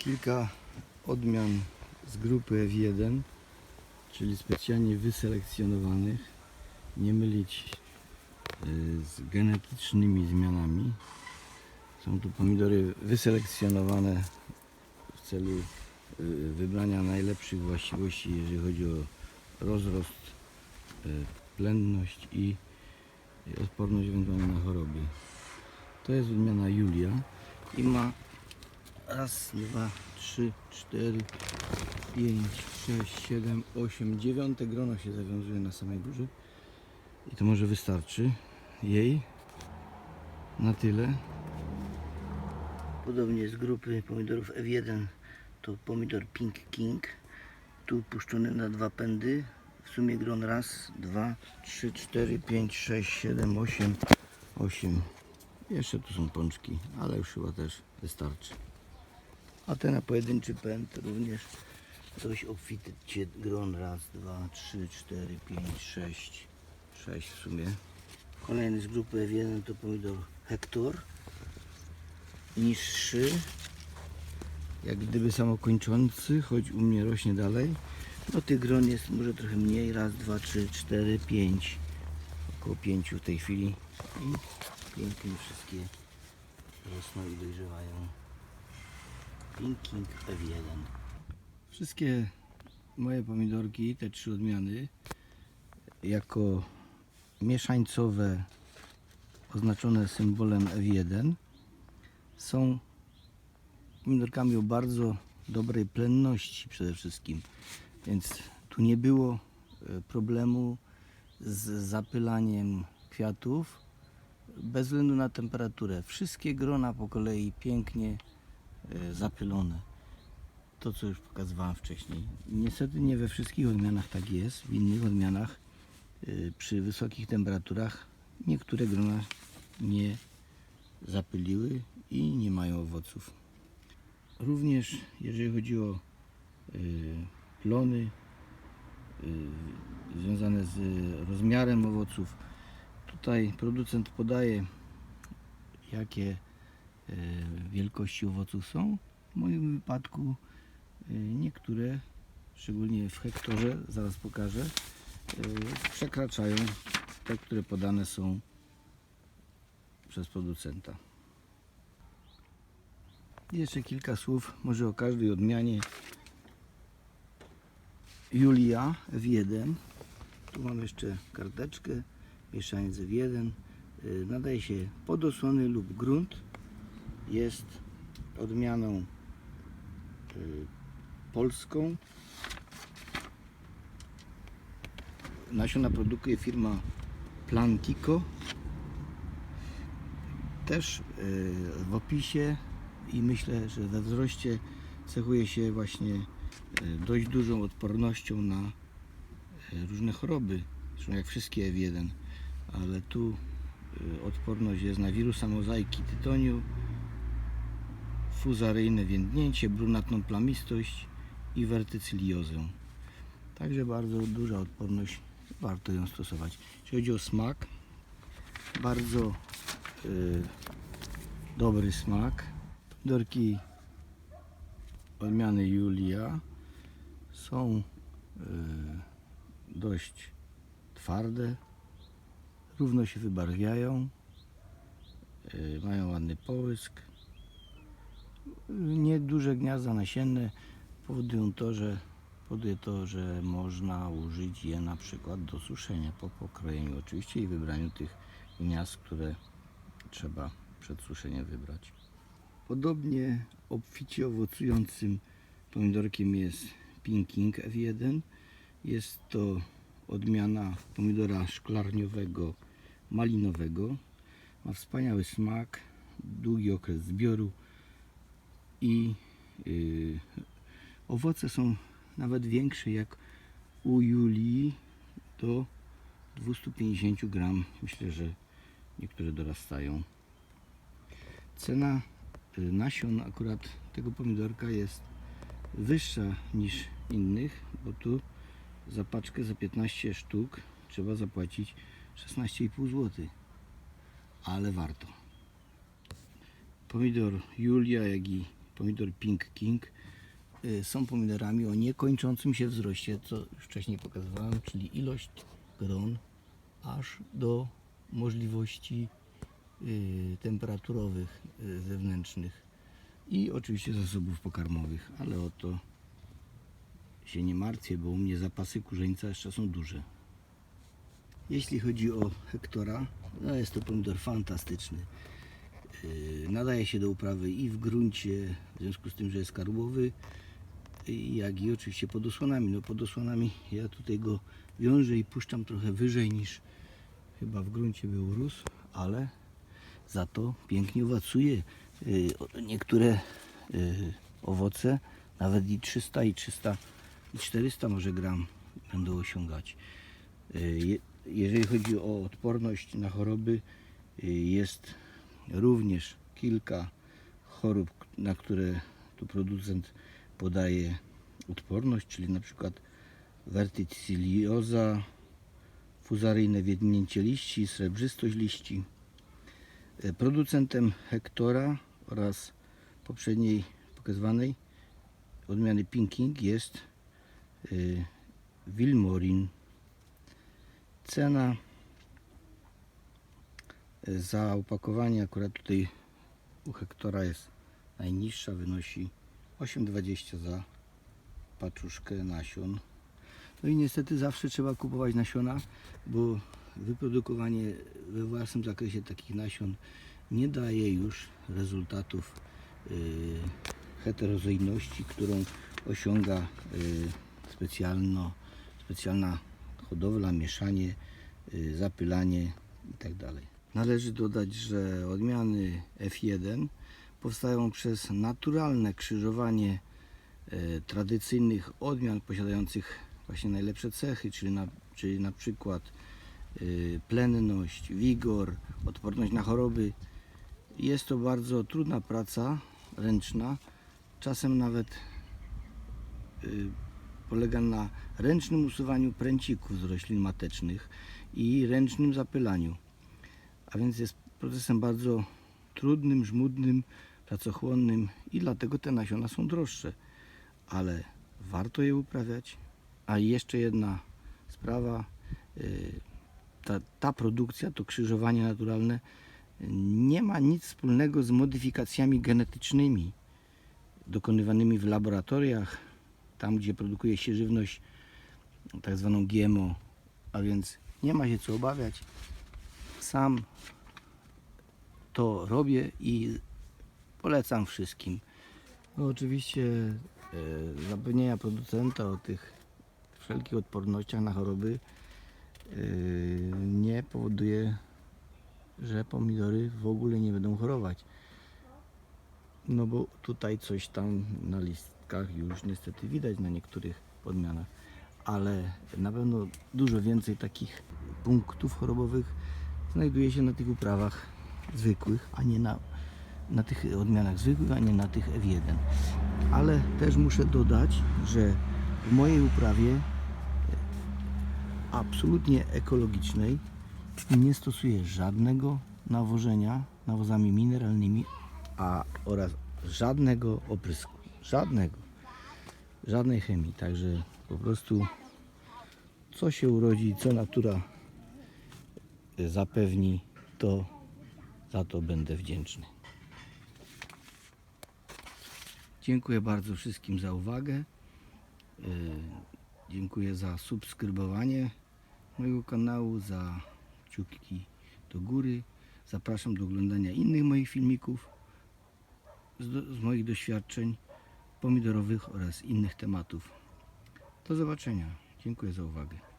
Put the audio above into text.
kilka odmian z grupy F1, czyli specjalnie wyselekcjonowanych, nie mylić y, z genetycznymi zmianami. Są tu pomidory wyselekcjonowane w celu y, wybrania najlepszych właściwości, jeżeli chodzi o rozrost, y, plenność i odporność ewentualnie na choroby. To jest odmiana Julia i ma raz, dwa, trzy, cztery, pięć, sześć, siedem, osiem, dziewiąte grono się zawiązuje na samej górze i to może wystarczy jej na tyle. Podobnie z grupy pomidorów F1 to pomidor Pink King tu puszczony na dwa pędy w sumie gron raz, dwa, trzy, cztery, pięć, sześć, siedem, osiem, osiem. Jeszcze tu są pączki, ale już chyba też wystarczy. A ten na pojedynczy pęd również dość obficie gron raz, dwa, trzy, cztery, pięć, sześć, sześć w sumie. Kolejny z grupy F1 to pomidor Hector. Niższy, jak gdyby samokończący, choć u mnie rośnie dalej. No tych gron jest może trochę mniej, raz, dwa, trzy, cztery, pięć, około pięciu w tej chwili i pięknie wszystkie rosną i dojrzewają. Pinking F1. Wszystkie moje pomidorki, te trzy odmiany, jako mieszańcowe, oznaczone symbolem F1, są pomidorkami o bardzo dobrej plenności przede wszystkim. Więc tu nie było e, problemu z zapylaniem kwiatów bez względu na temperaturę. Wszystkie grona po kolei pięknie zapylone. To co już pokazywałem wcześniej. Niestety nie we wszystkich odmianach tak jest. W innych odmianach e, przy wysokich temperaturach niektóre grona nie zapyliły i nie mają owoców. Również jeżeli chodzi o y, plony y, związane z rozmiarem owoców, tutaj producent podaje jakie y, wielkości owoców są. W moim wypadku y, niektóre, szczególnie w hektorze, zaraz pokażę, y, przekraczają te, które podane są przez producenta. Jeszcze kilka słów może o każdej odmianie. Julia F1. Tu mam jeszcze karteczkę. Mieszaniec F1. Y, Nadaje się podosłony lub grunt. Jest odmianą y, polską. Nasiona produkuje firma Plantico. Też y, w opisie i myślę, że we wzroście cechuje się właśnie e, dość dużą odpornością na różne choroby, zresztą jak wszystkie F1, ale tu odporność jest na wirusa mozaiki tytoniu, fuzaryjne więdnięcie, brunatną plamistość i wertycyliozę. Także bardzo duża odporność, warto ją stosować. Jeśli chodzi o smak, bardzo y, dobry smak. Pomidorki odmiany Julia są y, dość twarde, równo się wybarwiają, y, mają ładny połysk. Nieduże gniazda nasienne powodują to, że powoduje to, że można użyć je na przykład do suszenia po pokrojeniu oczywiście i wybraniu tych gniazd, które trzeba przed suszeniem wybrać. Podobnie obficie owocującym pomidorkiem jest Pinking F1. Jest to odmiana pomidora szklarniowego malinowego. Ma wspaniały smak, długi okres zbioru i yy, owoce są nawet większe jak u Julii do 250 gram. Myślę, że niektóre dorastają. Cena y, nasion akurat tego pomidorka jest wyższa niż innych, bo tu za paczkę za 15 sztuk trzeba zapłacić 16,5 zł. Ale warto. Pomidor Julia, jak i pomidor Pink King y, są pomidorami o niekończącym się wzroście, co już wcześniej pokazywałem, czyli ilość gron aż do możliwości y, temperaturowych y, zewnętrznych i oczywiście zasobów pokarmowych, ale o to się nie martwię, bo u mnie zapasy kurzeńca jeszcze są duże. Jeśli chodzi o hektora, no jest to pomidor fantastyczny. Yy, Nadaje się do uprawy i w gruncie, w związku z tym, że jest karbowy, i jak i oczywiście pod osłonami. No pod osłonami ja tutaj go wiążę i puszczam trochę wyżej niż chyba w gruncie by urósł, ale za to pięknie owocuje. O- Niektóre owoce nawet i 300 i 300 i 400 może gram będą osiągać. Je- Jeżeli chodzi o odporność na choroby, jest również kilka chorób, na które tu producent podaje odporność, czyli na przykład verticillioza, fuzaryjne wiednięcie liści, srebrzystość liści. E, Producentem Hektora oraz poprzedniej pokazywanej odmiany Pinking jest y, Wilmorin. Cena za opakowanie akurat tutaj u Hektora jest najniższa, wynosi 8,20 za paczuszkę nasion. No i niestety zawsze trzeba kupować nasiona, bo wyprodukowanie we własnym zakresie takich nasion nie daje już rezultatów yy, heterozyjności, którą osiąga yy, specjalno, specjalna hodowla, mieszanie, yy, zapylanie itd. Należy dodać, że odmiany F1 powstają przez naturalne krzyżowanie e, tradycyjnych odmian posiadających właśnie najlepsze cechy, czyli na, czyli na przykład e, plenność, wigor, odporność na choroby. Jest to bardzo trudna praca ręczna, czasem nawet e, polega na ręcznym usuwaniu pręcików z roślin matecznych i ręcznym zapylaniu. A więc jest procesem bardzo trudnym, żmudnym, pracochłonnym i dlatego te nasiona są droższe. Ale warto je uprawiać. A jeszcze jedna sprawa, y, ta, ta produkcja, to krzyżowanie naturalne nie ma nic wspólnego z modyfikacjami genetycznymi dokonywanymi w laboratoriach, tam gdzie produkuje się żywność tak zwaną GMO, a więc nie ma się co obawiać. Sam to robię i polecam wszystkim. No oczywiście e, zapewnienia producenta o tych wszelkich odpornościach na choroby e, nie powoduje, że pomidory w ogóle nie będą chorować. No bo tutaj coś tam na listkach już niestety widać na niektórych odmianach, ale na pewno dużo więcej takich punktów chorobowych znajduje się na tych uprawach zwykłych, a nie na, na tych odmianach zwykłych, a nie na tych F1. Ale też muszę dodać, że w mojej uprawie e, absolutnie ekologicznej nie stosuję żadnego nawożenia nawozami mineralnymi, a oraz żadnego oprysku. Żadnego. Żadnej chemii. Także po prostu co się urodzi, co natura zapewni, to za to będę wdzięczny. Dziękuję bardzo wszystkim za uwagę. E, Dziękuję za subskrybowanie mojego kanału, za kciuki do góry. Zapraszam do oglądania innych moich filmików z, z moich doświadczeń pomidorowych oraz innych tematów. Do zobaczenia. Dziękuję za uwagę.